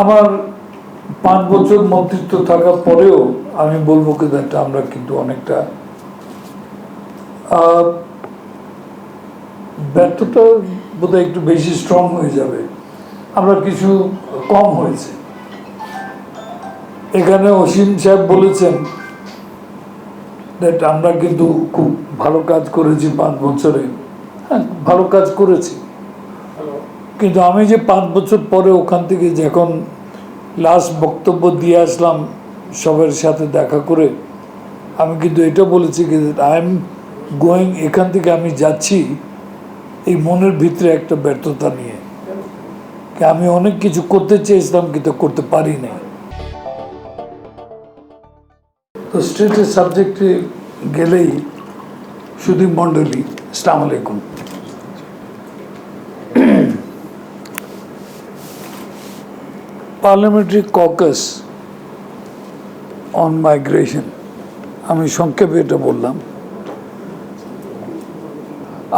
আমার পাঁচ বছর মন্ত্রিত্ব থাকার পরেও আমি বলব কি একটা আমরা কিন্তু অনেকটা ব্যর্থতা বোধহয় একটু বেশি স্ট্রং হয়ে যাবে। আমরা কিছু কম হয়েছে। এখানে অসীম সাহেব বলেছেন আমরা কিন্তু খুব ভালো কাজ করেছি পাঁচ বছরে। হ্যাঁ ভালো কাজ করেছি। কিন্তু আমি যে পাঁচ বছর পরে ওখান থেকে যখন লাস্ট বক্তব্য দিয়ে আসলাম সবার সাথে দেখা করে, আমি কিন্তু এটা বলেছি কি আই এম গোয়িং এখান থেকে আমি যাচ্ছি এই মনের ভিতরে একটা ব্যর্থতা নিয়ে। আমি অনেক কিছু করতে চেয়েছিলাম কিন্তু করতে পারি না তো স্ট্রেটের সাবজেক্টে গেলেই সুদীপ মণ্ডলী, আসসালামু আলাইকুম। পার্লামেন্টারি ককাস অন মাইগ্রেশন আমি সংক্ষেপে এটা বললাম।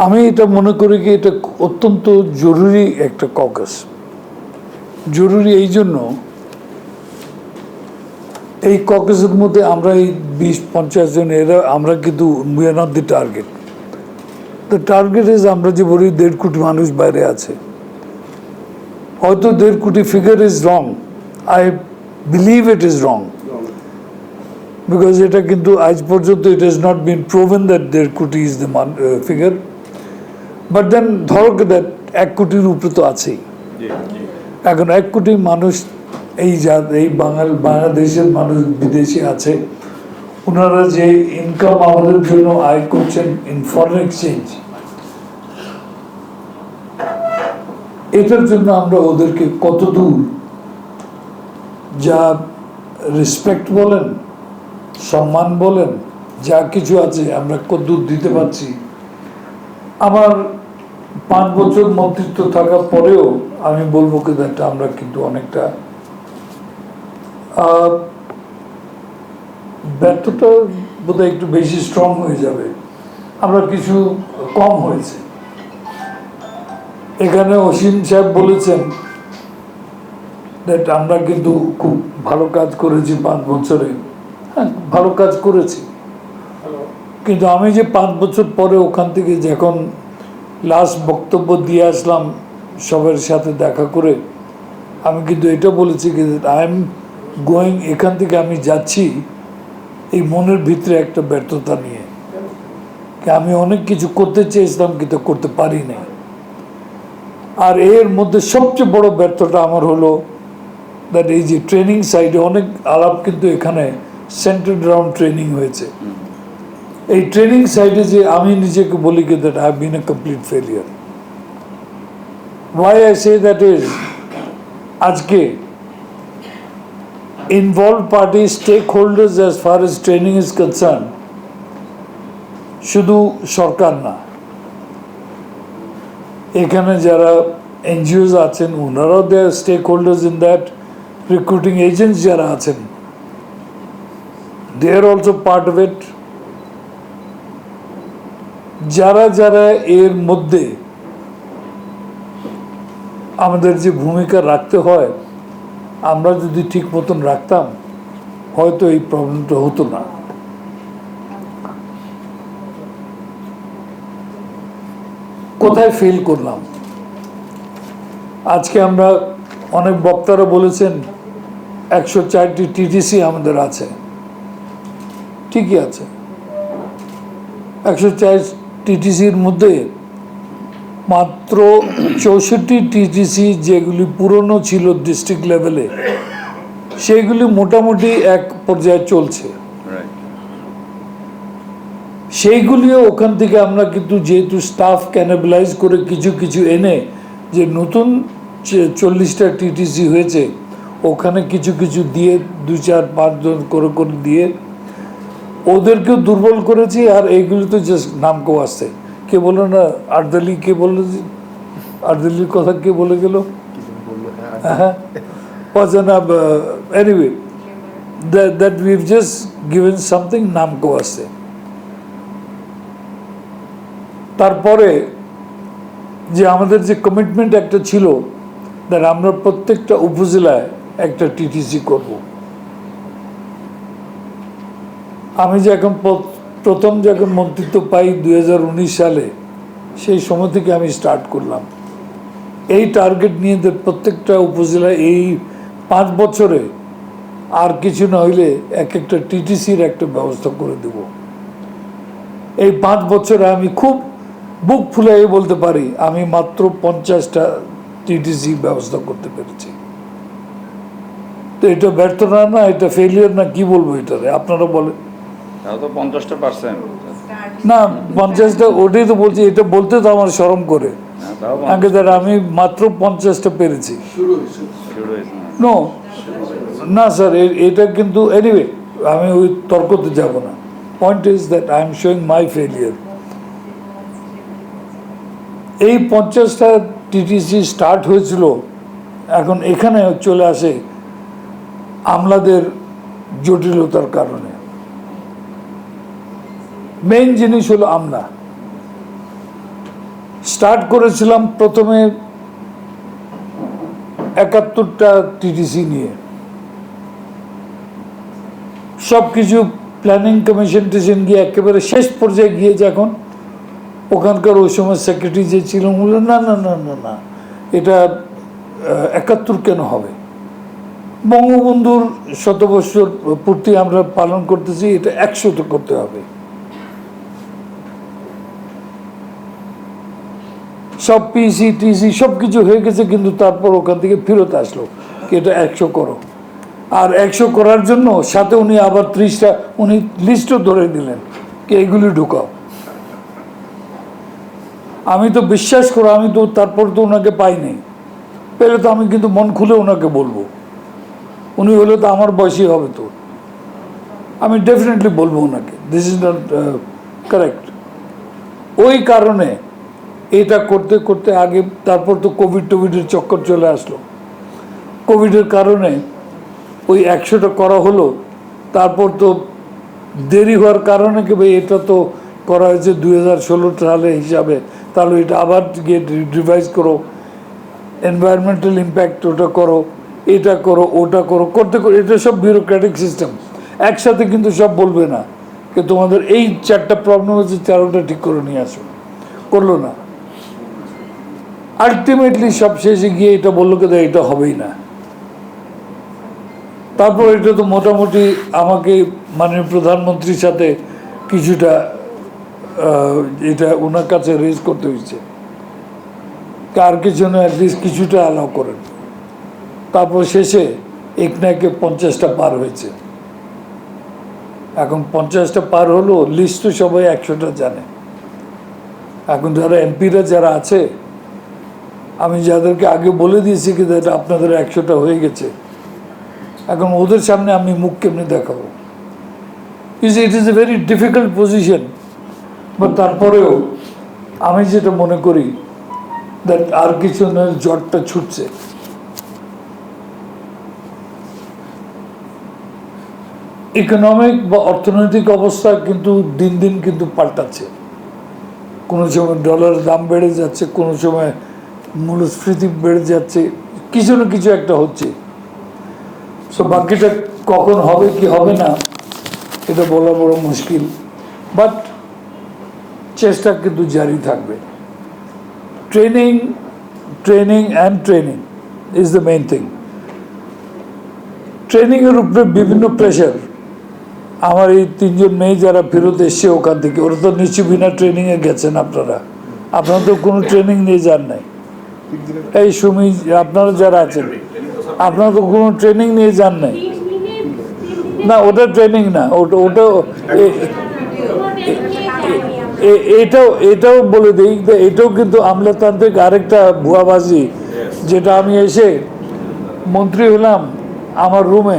আমি এটা মনে করি কি, এটা অত্যন্ত জরুরি একটা ককাস জরুরি এই জন্য এই ককেসের মধ্যে আমরা এই বিশ, পঞ্চাশ জন, এরা আমরা কিন্তু we are not the target the target is আমরা যে বলি দেড় কোটি মানুষ বাইরে আছে। হয়তো দেড় কোটি figure is wrong I believe it is wrong because এটা কিন্তু আজ পর্যন্ত it is not been proven that দেড় কোটি is the figure but then ধরো দ্যাট এক কোটির উপরে তো আছেই। এখন এক কোটি মানুষ এই যা এই বাঙাল বাংলাদেশের মানুষ বিদেশে আছে। ওনারা যে ইনকাম আমাদের জন্য আয় করছেন ইন ফরেন এক্সচেঞ্জ এটার জন্য আমরা ওদেরকে কত দূর? যা রেসপেক্ট বলেন, সম্মান বলেন, যা কিছু আছে আমরা কত দূর দিতে পারছি। আমার পাঁচ বছর মন্ত্রিত্ব থাকার পরেও আমি বলব কি একটা আমরা কিন্তু অনেকটা ব্যর্থতা বোধহয় একটু বেশি স্ট্রং হয়ে যাবে। আমরা কিছু কম হয়েছে। এখানে অসীম সাহেব বলেছেন আমরা কিন্তু খুব ভালো কাজ করেছি পাঁচ বছরে। হ্যাঁ ভালো কাজ করেছি। কিন্তু আমি যে পাঁচ বছর পরে ওখান থেকে যখন লাস্ট বক্তব্য দিয়ে আসলাম সবার সাথে দেখা করে, আমি কিন্তু এটা বলেছি কি আই এম গোয়িং এখান থেকে আমি যাচ্ছি এই মনের ভিতরে একটা ব্যর্থতা নিয়ে। আমি অনেক কিছু করতে চেয়েছিলাম কিন্তু করতে পারি নাই। আর এর মধ্যে সবচেয়ে বড় ব্যর্থটা আমার হলো দ্যাট এই যে ট্রেনিং সাইডে অনেক আলাপ কিন্তু এখানে সেন্টার রাউন্ড ট্রেনিং হয়েছে। এই ট্রেনিং সাইডে যে আমি নিজেকে বলি কি that I been a complete failure why I say that is আজকে involve party stakeholders as far as training is concern শুধু সরকার না এখানে যারা এনজিওস আছেন, ওনারাও they stakeholders in that recruiting agents যারা আছেন they are also part of it যারা যারা এর মধ্যে আমাদের যে ভূমিকা রাখতে হয়, আমরা যদি ঠিক মতন রাখতাম, হয়তো এই প্রবলেমটা হতো না। কোথায় ফেল করলাম? আজকে আমরা অনেক বক্তারা বলেছেন, একশো চারটি টিটিসি আমাদের আছে। ঠিকই আছে। একশো চার টিটিসির মধ্যে মাত্র চৌষট্টি টিটিসি যেগুলি পুরনো ছিল ডিস্ট্রিক্ট লেভেলে সেগুলি মোটামুটি এক পর্যায়ে চলছে। সেইগুলিও ওখান থেকে আমরা কিন্তু যেহেতু স্টাফ ক্যানাবিলাইজ করে কিছু কিছু এনে যে নতুন চল্লিশটা টিটিসি হয়েছে, ওখানে কিছু কিছু দিয়ে দু চার পাঁচজন করে করে দিয়ে ওদেরকেও দুর্বল করেছি আর এইগুলি তো জাস্ট নাম কেউ আসছে। কে বলল না আর্দালি, কে বলল আর্দালির কথা কে বলে গেল? হ্যাঁ anyway that we've just given something নাম কেউ আসছে। তারপরে যে আমাদের যে কমিটমেন্ট একটা ছিল দ্যাট আমরা প্রত্যেকটা উপজেলায় একটা টিটিসি করব। আমি যে এখন প্রথম যখন মন্ত্রিত্ব পাই দু হাজার উনিশ সালে, সেই সময় থেকে আমি স্টার্ট করলাম। এই টার্গেট নিয়ে প্রত্যেকটা উপজেলায় এই পাঁচ বছরে আর কিছু না হইলে এক একটা টিটিসির একটা ব্যবস্থা করে দেব। এই পাঁচ বছরে আমি খুব বুক ফুলাই বলতে পারি আমি মাত্র পঞ্চাশটা টিটিসি ব্যবস্থা করতে পেরেছি। তো এটা ব্যর্থ না না এটা ফেলিয়ার না কি বলব এটারে? আপনারা বলেন। পঞ্চাশটা পার্সেন্ট না পঞ্চাশটা ওটাই তো বলছি এটা বলতে তো আমার শরম করে। তাও আগে দ্বারা আমি মাত্র পঞ্চাশটা পেরেছি। শুরু না। নো না স্যার এটা কিন্তু এনিওয়ে আমি ওই তর্কতে যাব না। Point is that I am showing my failure এই পঞ্চাশটা টিটিসি স্টার্ট হয়েছিল, এখন এখানে চলে আসে আমলাদের জটিলতার কারণে। মেইন জিনিস হলো আমলা। স্টার্ট করেছিলাম প্রথমে একাত্তরটা টিটিসি নিয়ে। সব কিছু প্ল্যানিং কমিশন টিশন গিয়ে একেবারে শেষ পর্যায়ে গিয়েছে যখন ওখানকার ওই সময় সেক্রেটারি যে ছিল বললেন না না না না না, এটা একাত্তর কেন হবে? বঙ্গবন্ধুর শতবৎসর পূর্তি আমরা পালন করতেছি, এটা একশোতে করতে হবে। সব পিসি টিসি সব কিছু হয়ে গেছে, কিন্তু তারপর ওখান থেকে ফেরত আসলো এটা একশো করো? আর একশো করার জন্য সাথে উনি আবার ত্রিশটা, উনি লিস্টও ধরে দিলেন কি এগুলি ঢুকাও। আমি তো বিশ্বাস করো, আমি তো তারপর তো ওনাকে পাইনি পেলে তো আমি কিন্তু মন খুলে ওনাকে বলব। উনি হলে তো আমার বয়সী হবে তো। আমি ডেফিনেটলি বলব ওনাকে। দিস ইজ নট কারেক্ট ওই কারণে এটা করতে করতে আগে তারপর তো কোভিড টোভিডের চক্কর চলে আসলো। কোভিডের কারণে ওই একশোটা করা হলো। তারপর তো দেরি হওয়ার কারণে কি ভাই, এটা তো করা হয়েছে দুই হাজার ষোলো সালে হিসাবে। তাহলে এটা আবার গিয়ে রিভাইজ করো। এনভায়রনমেন্টাল ইম্প্যাক্ট ওটা করো, এটা করো, ওটা করো, করতে করতে এটা সব বিউরোক্রেটিক সিস্টেম একসাথে কিন্তু সব বলবে না। যে তোমাদের এই চারটা প্রবলেম হচ্ছে চারোটা ঠিক করে নিয়ে আসো। করল না। আলটিমেটলি সব শেষে গিয়ে এটা বলল কিন্তু এটা হবেই না। তারপর এটা তো মোটামুটি আমাকে মাননীয় প্রধানমন্ত্রীর সাথে কিছুটা এটা ওনার কাছে রেজ করতে হয়েছে। কার কিছু না অ্যাটলিস্ট কিছুটা অ্যালাউ করেন। তারপর শেষে এক না একে পঞ্চাশটা পার হয়েছে। এখন পঞ্চাশটা পার হলো লিস্ট তো সবাই একশোটা জানে। এখন যারা এমপিরা যারা আছে, আমি যাদেরকে আগে বলে দিয়েছি কি এটা আপনাদের একশোটা হয়ে গেছে। এখন ওদের সামনে আমি মুখ কেমনি দেখাবো? Is it is a very difficult position but তারপরেও আমি যেটা মনে করি দ্যাট আর কিছু জ্বরটা ছুটছে। ইকোনমিক বা অর্থনৈতিক অবস্থা কিন্তু দিন দিন কিন্তু পাল্টাচ্ছে। কোনো সময় ডলারের দাম বেড়ে যাচ্ছে, কোনো সময় মূল্যস্ফীতি বেড়ে যাচ্ছে, কিছু না কিছু একটা হচ্ছে। সো বাকিটা কখন হবে কি হবে না, এটা বলা বড় মুশকিল। বাট চেষ্টা কিন্তু জারি থাকবে। Training training and training is the main thing ট্রেনিংয়ের উপরে বিভিন্ন প্রেশার আমার এই তিনজন মেয়ে যারা ফেরত এসছে ওখান থেকে, ওরা তো নিশ্চয় বিনা ট্রেনিংয়ে গেছেন আপনারা। আপনারা তো কোনো ট্রেনিং নিয়ে যান নাই। এই সুমি আপনারা যারা আছেন, আপনারা তো কোনো ট্রেনিং নিয়ে যান নাই। না, ওটা ট্রেনিং না, ওটা ওটা এটাও এটাও বলে দিই এটাও কিন্তু আমলাতান্ত্রিক আরেকটা ভুয়াবাজি, যেটা আমি এসে মন্ত্রী হলাম আমার রুমে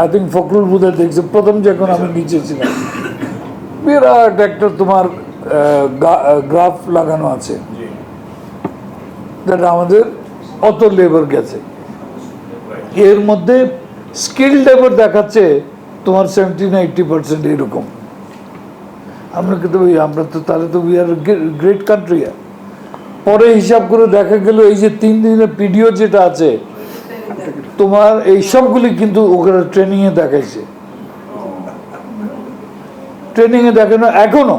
আই থিঙ্ক ফখরুল বুধা দেখছে, প্রথম যখন আমি নিচে ছিলাম। বিরাট একটা তোমার গ্রাফ লাগানো আছে। যেটা আমাদের অত লেবার গেছে। এর মধ্যে স্কিল লেবার দেখাচ্ছে তোমার সেভেন্টি না এইটটি পার্সেন্ট এরকম। আমরা কিন্তু আমরা তো তাহলে তো উই আর গ্রেট কান্ট্রি পরে হিসাব করে দেখা গেল, এই যে তিন দিনের পিডিও যেটা আছে, তোমার এই সবগুলি কিন্তু ওখানে ট্রেনিংয়ে দেখাইছে। ট্রেনিংয়ে দেখানো এখনও।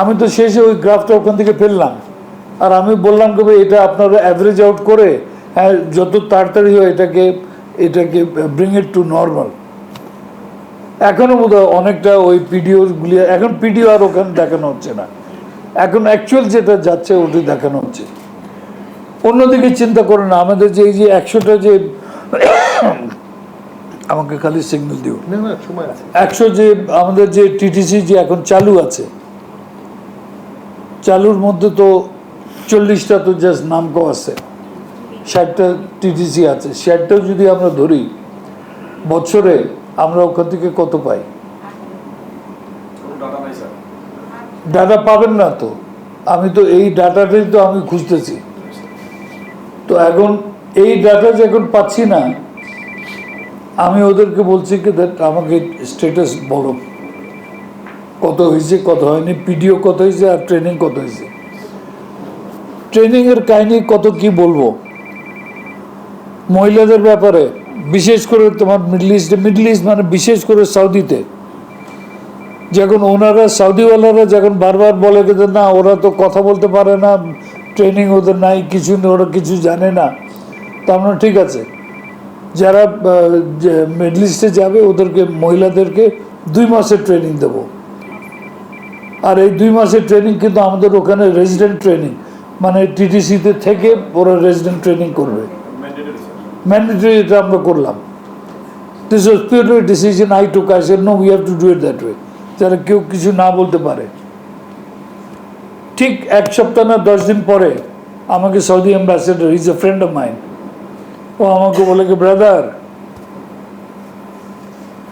আমি তো শেষে ওই গ্রাফটা ওখান থেকে ফেললাম। আর আমি বললাম কবে এটা আপনারা অ্যাভারেজ আউট করে হ্যাঁ যত তাড়াতাড়ি হয় এটাকে এটাকে ব্রিং ইট টু নর্মাল এখনও বোধ অনেকটা ওই পিডিওগুলি এখন পিডিও আর ওখানে দেখানো হচ্ছে না। এখন অ্যাকচুয়াল যেটা যাচ্ছে ওটি দেখানো হচ্ছে। অন্যদিকে চিন্তা করো না আমাদের যে এই যে একশোটা যে আমাকে খালি সিগন্যাল দিও। একশো যে আমাদের যে টিটিসি যে এখন চালু আছে চালুর মধ্যে তো চল্লিশটা তো জাস্ট নাম কো আছে। ষাটটা টিটিসি আছে। ষাটটাও যদি আমরা ধরি বছরে আমরা ওখান থেকে কত পাই? ডাটা পাবেন না তো। আমি তো এই ডাটাটাই তো আমি খুঁজতেছি। তো এখন এই ডাটা যে এখন পাচ্ছি না আমি ওদেরকে বলছি কি দ্যাট আমাকে স্ট্যাটাস বলো। কত হয়েছে কত হয়নি পিডিও কত হয়েছে আর ট্রেনিং কত হয়েছে? ট্রেনিংয়ের কাহিনী কত কি বলব? মহিলাদের ব্যাপারে বিশেষ করে তোমার মিডল ইস্টে মিডল ইস্ট মানে বিশেষ করে সৌদিতে। যখন ওনারা সৌদিওয়ালারা যখন বারবার বলে যে না ওরা তো কথা বলতে পারে না ট্রেনিং ওদের নাই কিছু নেই, ওরা কিছু জানে না। তা মানে ঠিক আছে। যারা মিডল ইস্টে যাবে ওদেরকে মহিলাদেরকে দুই মাসের ট্রেনিং দেব। আর এই দুই মাসের ট্রেনিং কিন্তু আমাদের ওখানে রেজিডেন্ট ট্রেনিং মানে টিটিসিতে থেকে ওরা রেজিডেন্ট ট্রেনিং করবে। ম্যান্ডেটরি এটা আমরা করলাম। This was purely decision I took I said no we have to do it that way যারা কেউ কিছু না বলতে পারে। ঠিক এক সপ্তাহ না দশ দিন পরে আমাকে Saudi ambassador is a friend of mind ও আমাকে বলে কি brother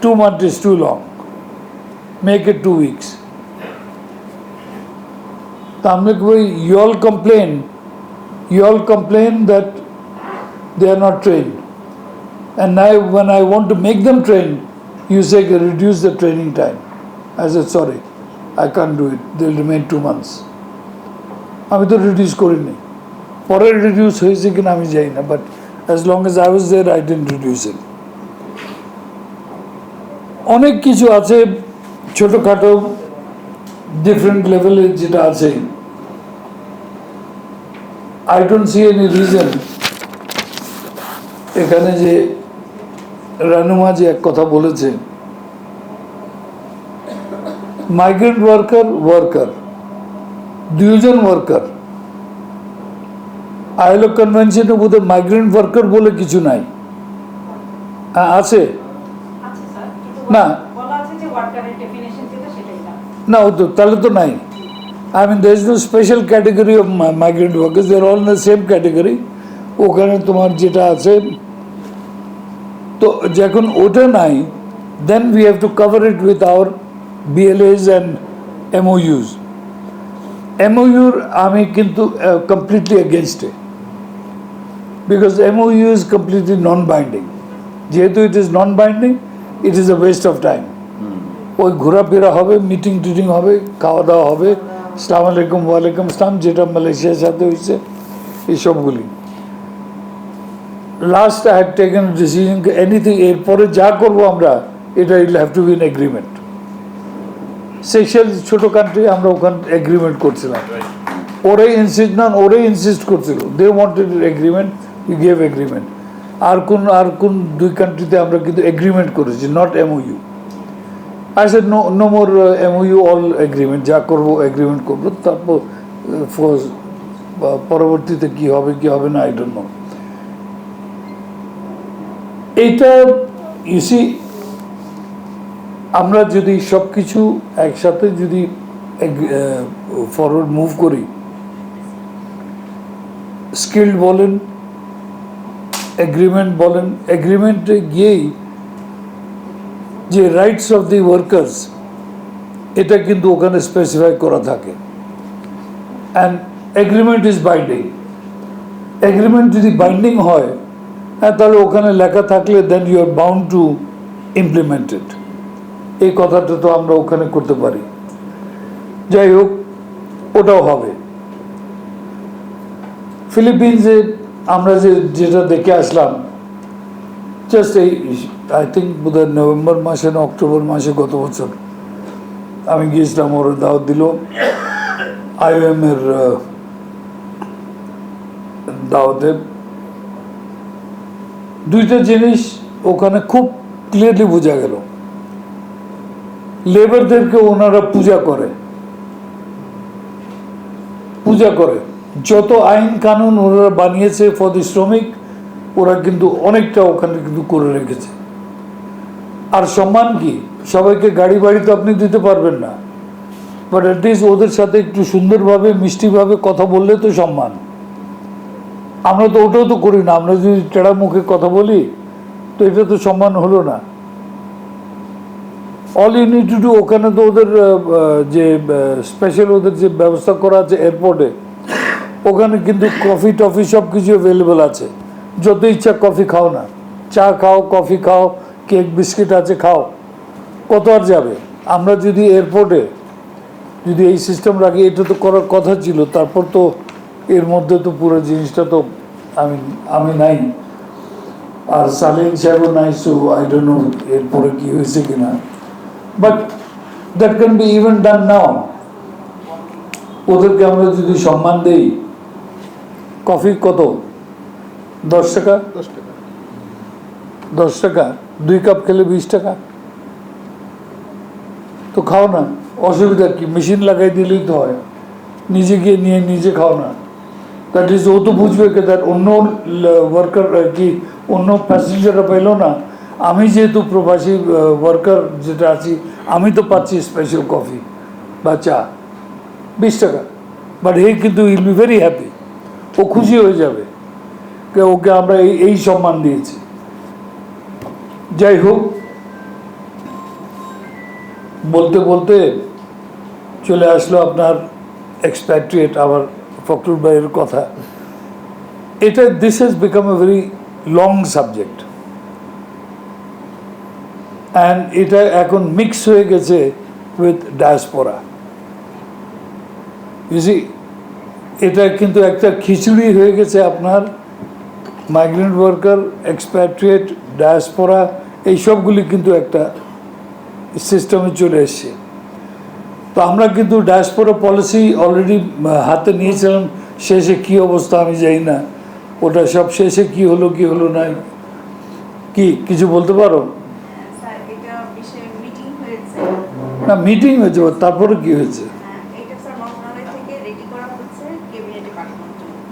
two month is too long make it two weeks তা আমি বলি you all complain you all complain that they are not trained. And now, when I want to make them train, you say reduce the training time. I said, sorry, I can't do it. They'll remain two months. আমি তো reduce করিনি পরে reduce হয়েছে কিনা আমি যাই না but as long as I was there I didn't reduce it অনেক কিছু আছে ছোটোখাটো ডিফারেন্ট লেভেলে যেটা আছে I don't see any reason এখানে যে রানুমা যে এক কথা বলেছে মাইগ্রেন্ট ওয়ার্কার ওয়ার্কার দুজন ওয়ার্কার আইলো কনভেনশনে বোধহয় মাইগ্রেন্ট ওয়ার্কার বলে কিছু নাই। আছে? না। না। ও তো তাহলে তো নাই। I mean is no special category of migrant workers there all the same category ওখানে তোমার যেটা আছে তো যখন ওটা নাই then we have to cover it with our BLS and MOUs এমওইউর আমি কিন্তু কমপ্লিটলি এগেনস্টে because MOU is completely non binding যেহেতু it is non binding it is a waste of time ওই ঘোরাফেরা হবে মিটিং টিটিং হবে খাওয়া দাওয়া হবে সালাম আলাইকুম ওয়ালাইকুম আসসালাম যেটা মালয়েশিয়ার সাথে হয়েছে এইসবগুলি last I had taken decision anything এরপরে যা করব আমরা এটা it'll have to be in agreement special ছোটো কান্ট্রি আমরা ওখানে এগ্রিমেন্ট করছিলাম। ওরাই ইনসিস্ট না ওরাই ইনসিস্ট করছিল। They wanted agreement you gave agreement আর কোন আর কোন দুই কান্ট্রিতে আমরা কিন্তু এগ্রিমেন্ট করেছি not MOU I said no no more MOU all agreement যা করব এগ্রিমেন্ট করব। তারপর uh, ফোর্স পরবর্তীতে কি হবে কি হবে না আই ডোন্ট নো এইটা ইসি আমরা যদি সব কিছু একসাথে যদি ফরওয়ার্ড মুভ করি স্কিল্ড বলেন এগ্রিমেন্ট বলেন এগ্রিমেন্টে গিয়েই যে রাইটস অফ দি ওয়ার্কার্স এটা কিন্তু ওখানে স্পেসিফাই করা থাকে। And agreement is binding agreement যদি বাইন্ডিং হ্যাঁ তাহলে ওখানে লেখা থাকলে then you are bound to implemented এই কথাটা তো আমরা ওখানে করতে পারি। যাই হোক ওটাও হবে। ফিলিপিন্সে আমরা যে যেটা দেখে আসলাম জাস্ট এই আই থিঙ্ক বোধহয় নভেম্বর মাসে না অক্টোবর মাসে গত বছর আমি গিয়েছিলাম ওরা দাওয়াত দিল। আইওএম এর আহ, দাওয়াতে। দুইটা জিনিস ওখানে খুব ক্লিয়ারলি বোঝা গেল। লেবারদেরকে ওনারা পূজা করে। পূজা করে। যত আইন কানুন ওনারা বানিয়েছে ফর দি শ্রমিক, ওরা কিন্তু অনেকটা ওখানে কিন্তু করে রেখেছে। আর সম্মান কি? সবাইকে গাড়ি বাড়ি তো আপনি দিতে পারবেন না। বাট অ্যাটলিস্ট ওদের সাথে একটু সুন্দরভাবে, মিষ্টিভাবে কথা বললে তো সম্মান। আমরা তো ওটাও তো করি না। আমরা যদি টেড়া মুখে কথা বলি, তো এটা তো সম্মান হলো না। অল ইউনিট টু ডু ওখানে তো ওদের যে স্পেশাল ওদের যে ব্যবস্থা করা আছে এয়ারপোর্টে ওখানে কিন্তু কফি টফি সব কিছু অ্যাভেলেবেল আছে। যত ইচ্ছা কফি খাও না। চা খাও কফি খাও কেক বিস্কিট আছে, খাও। কত আর যাবে? আমরা যদি এয়ারপোর্টে যদি এই সিস্টেম রাখি, এটা তো করার কথা ছিল। তারপর তো এর মধ্যে তো পুরো জিনিসটা তো আমি আমি নাই। আর সালিম সাহেবও নাই সো আই ডোন্ট নো এরপরে কি হয়েছে কিনা। But that can be even done now ওদেরকে আমরা যদি সম্মান দেই কফি কত? দশ টাকা? দশ টাকা। দশ টাকা? দুই কাপ খেলে বিশ টাকা? তো খাও না। অসুবিধা কি? মেশিন লাগাই দিলেই তো হয়। নিজে গিয়ে নিয়ে নিজে খাও না। দ্যাট ইজ ও তো বুঝবে দ্যাট অন্য ওয়ার্কার কি অন্য প্যাসেঞ্জাররা পেল না আমি যেহেতু প্রবাসী ওয়ার্কার যেটা আছি আমি তো পাচ্ছি স্পেশাল কফি বা চা বিশ টাকা বাট হে কিন্তু উইল বি ভেরি হ্যাপি ও খুশি হয়ে যাবে ওকে আমরা এই এই সম্মান দিয়েছি যাই হোক বলতে বলতে চলে আসলো আপনার এক্সপ্যাট্রিয়েট আবার ফখরুল ভাইয়ের কথা, এটা this has become a very long subject and এটা এখন মিক্স হয়ে গেছে উইথ ডায়াসপোরা ইউসি এটা কিন্তু একটা খিচুড়ি হয়ে গেছে আপনার মাইগ্রেন্ট ওয়ার্কার এক্সপ্যাট্রিয়েট ডায়াসপোরা এই সবগুলি কিন্তু একটা সিস্টেমে চলে এসছে। তো আমরা কিন্তু ডায়াসপোরা পলিসি অলরেডি হাতে নিয়েছিলাম শেষে কি অবস্থা আমি জানি না। ওটা সব শেষে কি হলো কি হলো না কি কিছু বলতে পারো? স্যার মিটিং হয়েছে। না মিটিং হয়েছে তারপরে কি হয়েছে? হ্যাঁ,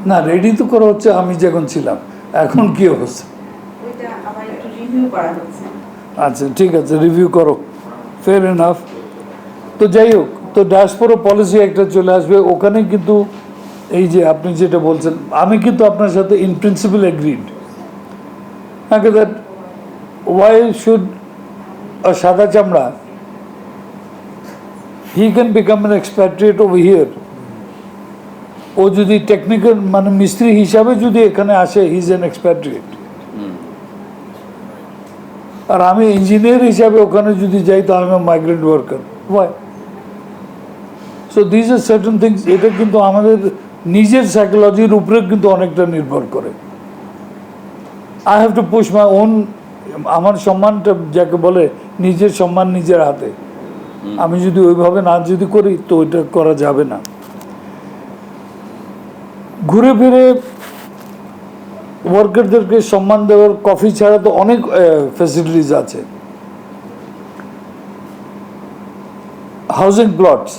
না রেডি তো করা হচ্ছে আমি যখন ছিলাম এখন কি অবস্থা? আচ্ছা ঠিক আছে রিভিউ করো। ফেয়ার এনাফ তো যাই হোক তো ডায়াসপোরা পলিসি একটা চলে আসবে, ওখানে কিন্তু এই যে আপনি যেটা বলছেন, আমি কিন্তু আপনার সাথে ইন প্রিন্সিপাল এগ্রিড আগে দ্যাট ওয়াই শুড সাদা চামড়া he can become an expatriate over here ও যদি টেকনিক্যাল মানে মিস্ত্রি হিসাবে যদি এখানে আসে হি ইজ এন এক্সপ্যাট্রিয়েট আর আমি ইঞ্জিনিয়ার হিসাবে ওখানে যদি যাই তো আমি migrant worker why so this are certain things এটা কিন্তু আমাদের নিজের সাইকোলজির উপরে কিন্তু অনেকটা নির্ভর করে। I have to push my own আমার সম্মানটা যাকে বলে, নিজের সম্মান নিজের হাতে। আমি যদি ওইভাবে না যদি করি, তো ওইটা করা যাবে না। ঘুরে ফিরে ওয়ার্কারদেরকে সম্মান দেওয়ার কফি ছাড়া তো অনেক ফ্যাসিলিটিস আছে। হাউজিং প্লটস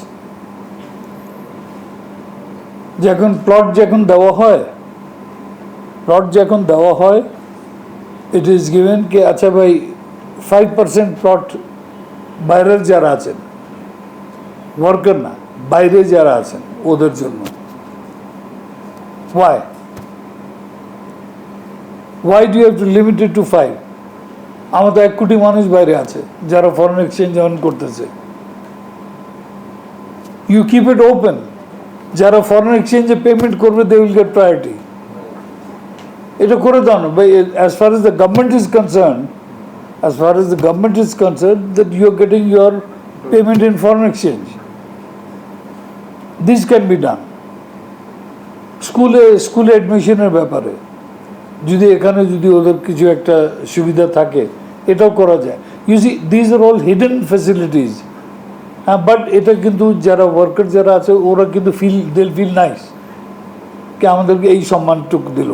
যখন প্লট যখন দেওয়া হয় প্লট যখন দেওয়া হয় ইট ইজ গিভেন কি আচ্ছা ভাই ফাইভ পার্সেন্ট প্লট বাইরের যারা আছেন ওয়ার্কার না, বাইরে যারা আছেন, ওদের জন্য। Why why do have to limited to five আমাদের এক কোটি মানুষ বাইরে আছে, যারা ফরেন এক্সচেঞ্জ অন করতেছে। ইউ কিপ ইট ওপেন যারা ফরেন এক্সচেঞ্জে পেমেন্ট করবে দে উইল গেট প্রায়োরিটি এটা করে দাও না। ভাই as far as the government is concern as far as the government is concern that you are getting your payment in foreign exchange this can be done স্কুলে স্কুলে অ্যাডমিশনের ব্যাপারে, যদি এখানে যদি ওদের কিছু একটা সুবিধা থাকে, এটাও করা যায়। You see these are all hidden facilities but এটা কিন্তু যারা ওয়ার্কার যারা আছে, ওরা কিন্তু ফিল দেল ফিল নাইস কে আমাদেরকে এই সম্মানটুকু দিল।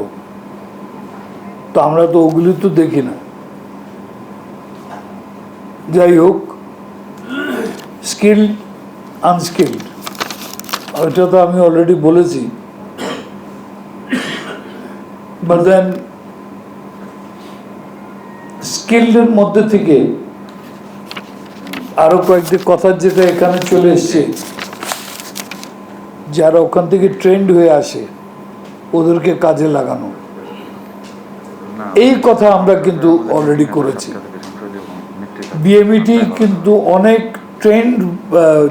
তো আমরা তো ওগুলি তো দেখি না। যাই হোক স্কিল্ড আনস্কিল্ড ওইটা তো আমি অলরেডি বলেছি। বাট দেন স্কিল্ডের মধ্যে থেকে আরও কয়েকটি কথা যেটা এখানে চলে এসছে। যারা ওখান থেকে ট্রেন্ড হয়ে আসে, ওদেরকে কাজে লাগানো। এই কথা আমরা কিন্তু অলরেডি করেছি। বিএমইটি কিন্তু অনেক ট্রেন্ড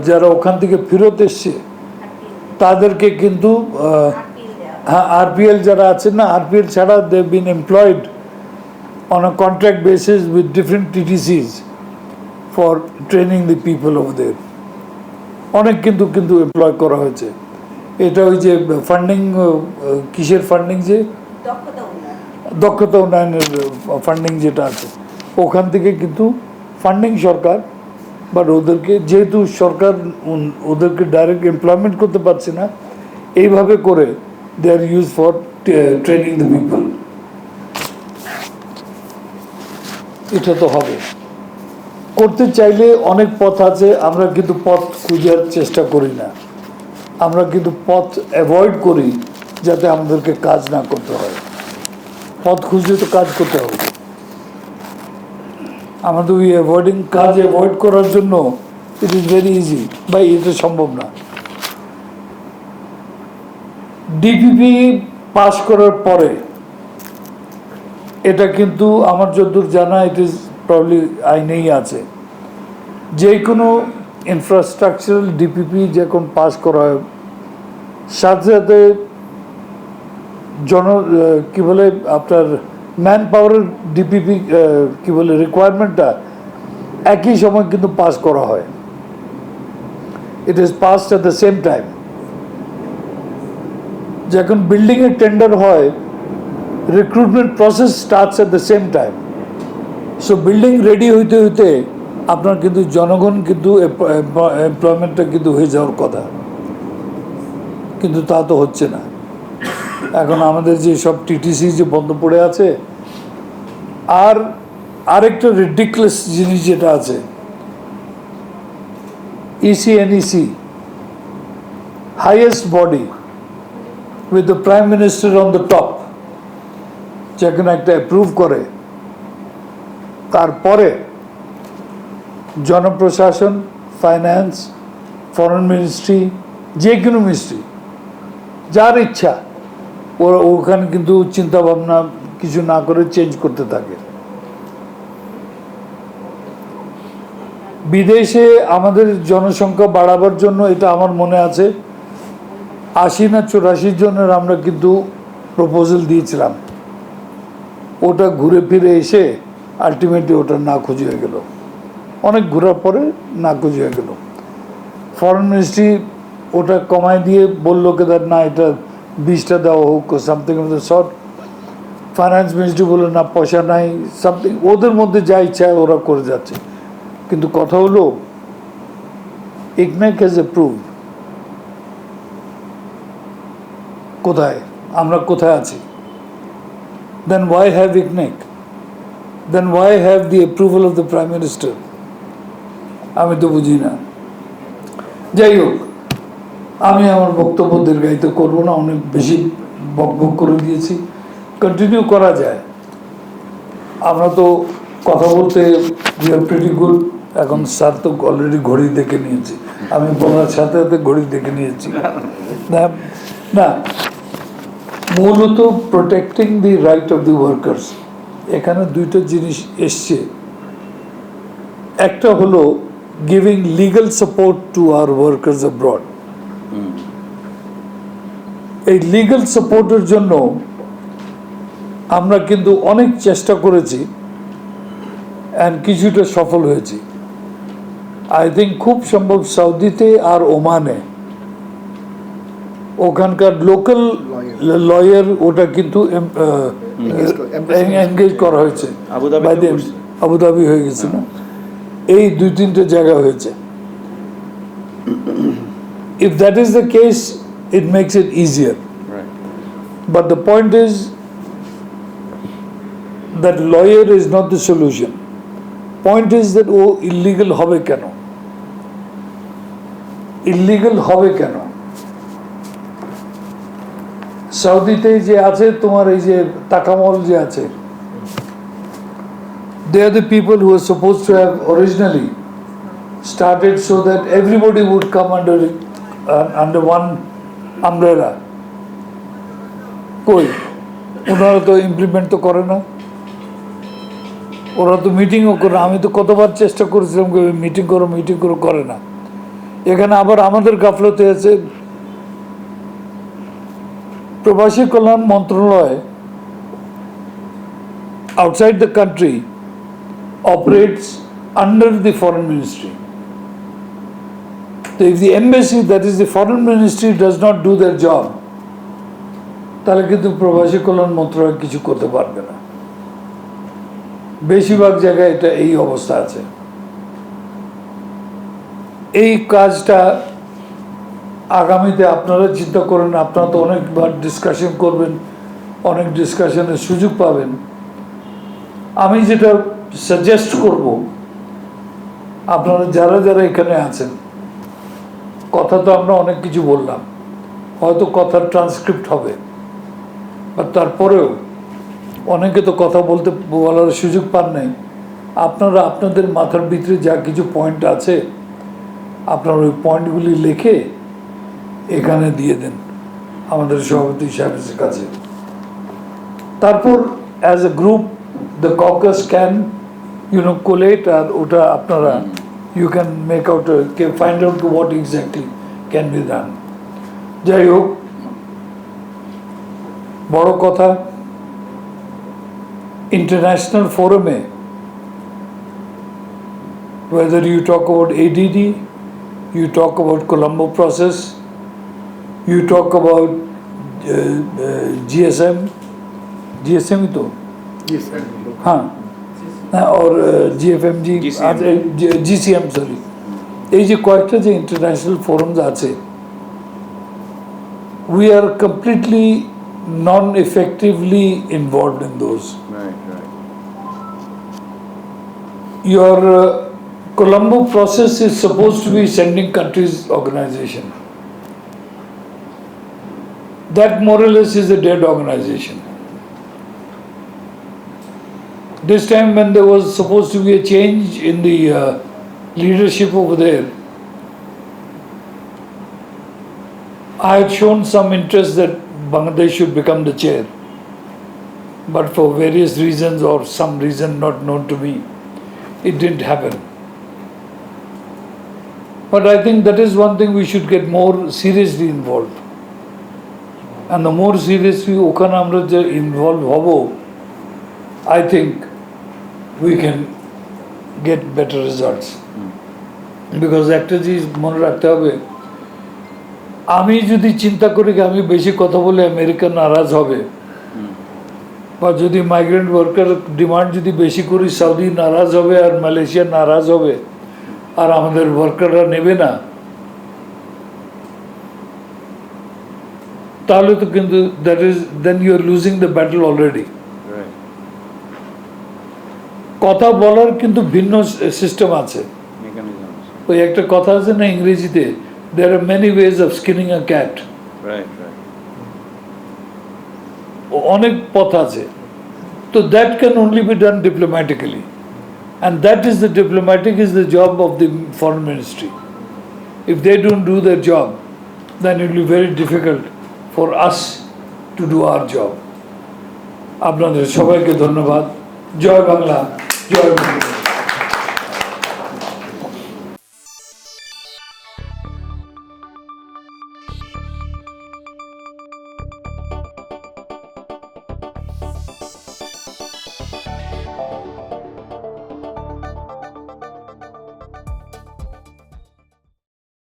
যারা ওখান থেকে ফেরত এসছে, তাদেরকে কিন্তু হ্যাঁ আরপিএল যারা আছেন না আরপিএল ছাড়া they been employed on a contract basis with different TTCs for training the people of their অনেক কিন্তু কিন্তু এমপ্লয় করা হয়েছে। এটা ওই যে ফান্ডিং কিসের ফান্ডিং যে? দক্ষতা উন্নয়নের ফান্ডিং যেটা আছে। ওখান থেকে কিন্তু ফান্ডিং সরকার বাট ওদেরকে যেহেতু সরকার ওদেরকে ডাইরেক্ট এমপ্লয়মেন্ট করতে পারছে না এইভাবে করে they are use for training the people এটা তো হবে। করতে চাইলে অনেক পথ আছে, আমরা কিন্তু পথ খুঁজার চেষ্টা করি না। আমরা কিন্তু পথ অ্যাভয়েড করি যাতে আমাদেরকে কাজ না করতে হয়। পথ খুঁজলে তো কাজ করতে হবে। আমাদের ওই অ্যাভয়েডিং কাজ অ্যাভয়েড করার জন্য ইট ইজ ভেরি ইজি বা এটা সম্ভব না। ডিপিপি পাস করার পরে, এটা কিন্তু আমার যতদূর জানা ইট ইজ প্রবলি আইনেই আছে। যে কোনো ইনফ্রাস্ট্রাকচারাল ডিপিপি যখন পাস করা হয়, সাথে সাথে জন কি বলে, আপনার ম্যান পাওয়ারের ডিপিপি কি বলে রিকোয়ারমেন্টটা একই সময় কিন্তু পাস করা হয়। It is passed at the same time যখন বিল্ডিংয়ের টেন্ডার হয় recruitment process starts at the same time so building ready হইতে হইতে আপনার কিন্তু জনগণ কিন্তু এমপ্লয়মেন্টটা কিন্তু হয়ে যাওয়ার কথা। কিন্তু তা তো হচ্ছে না। এখন আমাদের যে সব টিটিসি যে বন্ধ পড়ে আছে, আর আরেকটা রিডিকুলাস জিনিস যেটা আছে ECNEC highest body with the prime minister on the top যেখানে একটা অ্যাপ্রুভ করে তারপরে জনপ্রশাসন ফাইন্যান্স ফরেন মিনিস্ট্রি যে কোনো মিনিস্ট্রি যার ইচ্ছা ওরা ওখানে কিন্তু চিন্তা ভাবনা কিছু না করে চেঞ্জ করতে থাকে। বিদেশে আমাদের জনসংখ্যা বাড়াবার জন্য এটা আমার মনে আছে, আশি না চুরাশি জনের আমরা কিন্তু প্রপোজাল দিয়েছিলাম। ওটা ঘুরে ফিরে এসে আলটিমেটলি ওটা না খুঁজে হয়ে গেল। অনেক ঘোরার পরে না খুঁজে হয়ে গেল। ফরেন মিনিস্ট্রি ওটা কমায় দিয়ে বলল কেদার না, এটা বিশটা দেওয়া হোক something of the sort finance ministry বলল, না, পয়সা নাই সামথিং ওদের মধ্যে যা ইচ্ছা ওরা করে যাচ্ছে। কিন্তু কথা হলো ইকনাইক হ্যাজ এপ্রুভ কোথায়? আমরা কোথায় আছি? Then why have ইকনেক then why have the approval of the prime minister আমি তো বুঝি না। যাই হোক, আমি আমার বক্তব্য দীর্ঘায়িত করব না, অনেক বেশি বক বক করে দিয়েছি। কন্টিনিউ করা যায়। আমরা তো কথা বলতে উই আর প্রিটি গুড এখন স্যার তো অলরেডি ঘড়ি দেখে নিয়েছি। আমি বলার সাথে সাথে ঘড়ি দেখে নিয়েছি। না মূলত protecting the right of the workers এখানে দুইটা জিনিস এসছে। একটা হলো giving legal support to our workers abroad এই লিগাল সাপোর্টের জন্য আমরা কিন্তু অনেক চেষ্টা করেছি অ্যান্ড কিছুটা সফল হয়েছি। আই থিঙ্ক খুব সম্ভব সৌদিতে আর ওমানে ওখানকার লোকাল লয়ার ওটা কিন্তু এনগেজ করা হয়েছে। the-। আবুধাবি হয়ে গেছে না এই দুই তিনটে জায়গা হয়েছে। If that is the case it makes it easier Right. But the point is that lawyer is not the solution. Point is that ও illegal হবে কেন? Illegal হবে কেন? সৌদিতে যে আছে, তোমার এই যে টাকা তাকামল যে আছে they are the people who are suppose to have originally started so that everybody would come under under one umbrella কই? ওনারা তো ইমপ্লিমেন্ট তো করে না। ওরা তো মিটিংও করে আমি তো কতবার চেষ্টা করেছিলাম মিটিং করো মিটিং করো, করে না। এখানে আবার আমাদের গাফলতে আছে প্রবাসী কল্যাণ মন্ত্রণালয় outside the country operates under the foreign ministry তো if the embassy that is the foreign ministry does not do their job তাহলে কিন্তু প্রবাসী কল্যাণ মন্ত্রণালয় কিছু করতে পারবে না। বেশিরভাগ জায়গায় এটা এই অবস্থা আছে। এই কাজটা আগামীতে আপনারা চিন্তা করেন, আপনারা তো অনেকবার ডিসকাশন করবেন, অনেক ডিসকাশনের সুযোগ পাবেন। আমি যেটা সাজেস্ট করব, আপনারা যারা যারা এখানে আছেন, কথা তো আমরা অনেক কিছু বললাম, হয়তো কথার ট্রান্সক্রিপ্ট হবে বা তারপরেও অনেকে তো কথা বলতে বলার সুযোগ পান নাই। আপনারা আপনাদের মাথার ভিতরে যা কিছু পয়েন্ট আছে, আপনার ওই পয়েন্টগুলি লিখে এখানে দিয়ে দেন আমাদের সভাপতি সাহেবের কাছে। তারপর as a group the caucus can you know collate আর ওটা আপনারা you can make out find out what exactly can be done যাই হোক বড় কথা ইন্টারন্যাশনাল ফোরামে whether you talk about ADD, you talk about Colombo process, you talk about uh, uh, GSM, GSM ही तो हाँ হ্যাঁ, और G F M G GCM G C M sorry এই যে কয়েকটা যে ইন্টারন্যাশনাল ফোরামস আছে we are completely non effectively involved in those Right, right. your uh, Colombo process is supposed to be sending countries organization. that more or less is a dead organization. This time when there was supposed to be a change in the uh, leadership over there, I had shown some interest that Bangladesh should become the chair. But for various reasons or some reason not known to me, it didn't happen. But I think that is one thing we should get more seriously involved. And the more seriously ওখানে আমরা যে involve হব I think we can get better results because একটা জিনিস মনে রাখতে হবে আমি যদি চিন্তা করি আমি বেশি কথা বলে আমেরিকা নারাজ হবে বা যদি মাইগ্রেন্ট ওয়ার্কার ডিমান্ড যদি বেশি করি সৌদি নারাজ হবে আর মালয়েশিয়া নারাজ হবে আর আমাদের ওয়ার্কাররা নেবে না তাহলে তো কিন্তু that is then you are losing the battle already Right. কথা বলার কিন্তু ভিন্ন সিস্টেম আছে Mechanisms. ওই একটা কথা আছে না ইংরেজিতে there are many ways of skinning a cat Right, right. অনেক পথ আছে তো that can only be done diplomatically and that is the diplomatic is the job of the foreign ministry if they don't do their job then it be very difficult for us to do our job আপনাদের সবাইকে ধন্যবাদ। জয় বাংলা জয় বাংলা